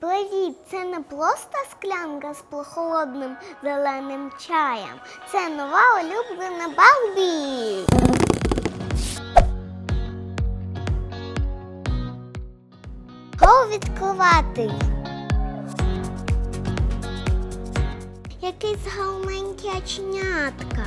Привіт! Це не просто склянка з прохолодним зеленим чаєм. Це нова улюблена Барбі. Го відкривати. Якийсь гарненький оченятка.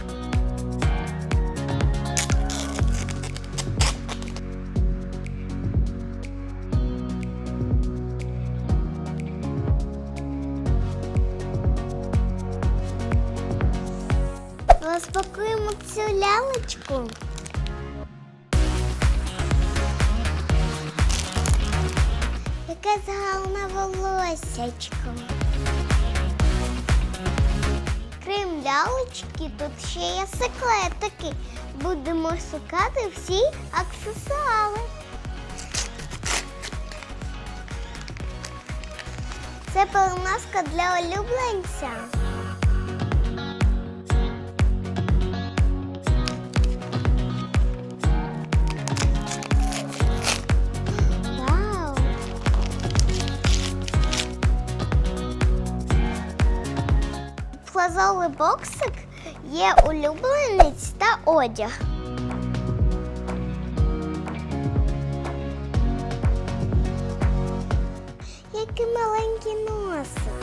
Розпакуємо цю лялечку. Яке гарне волосячко. Крім лялечки, тут ще є секретики. Будемо шукати всі аксесуари. Це переноска для улюбленця. Флазовий боксик є улюбленець та одяг. Який маленький носик.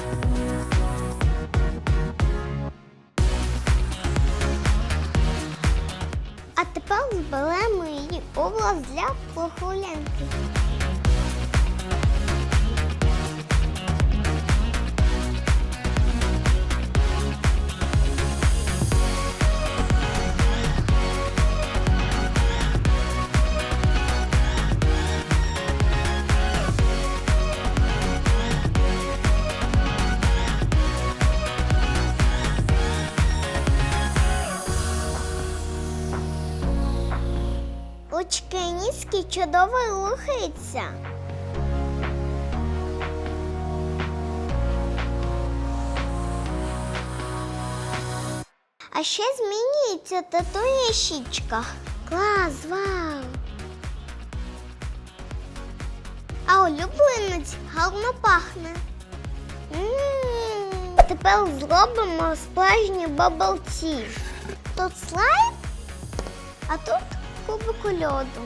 А тепер зберемо її образ для прогулянки. І ніжки чудово рухаються. А ще змінюється татує щічка. Клас, вау! А улюбленець гарно пахне. М, Тепер зробимо справжні бабалці. Тут слайм, а тут cubo lhodo.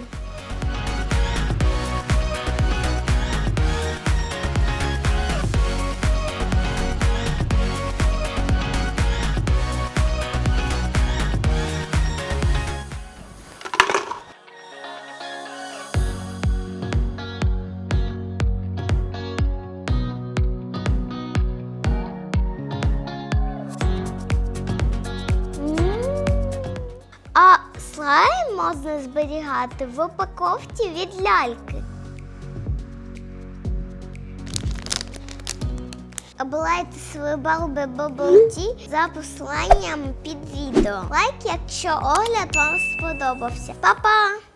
Hum. Ah, Slide? Можна зберігати в упаковці від ляльки. Обирайте свої балби бабуті за посиланням під відео. Лайк, якщо огляд вам сподобався. Па-па!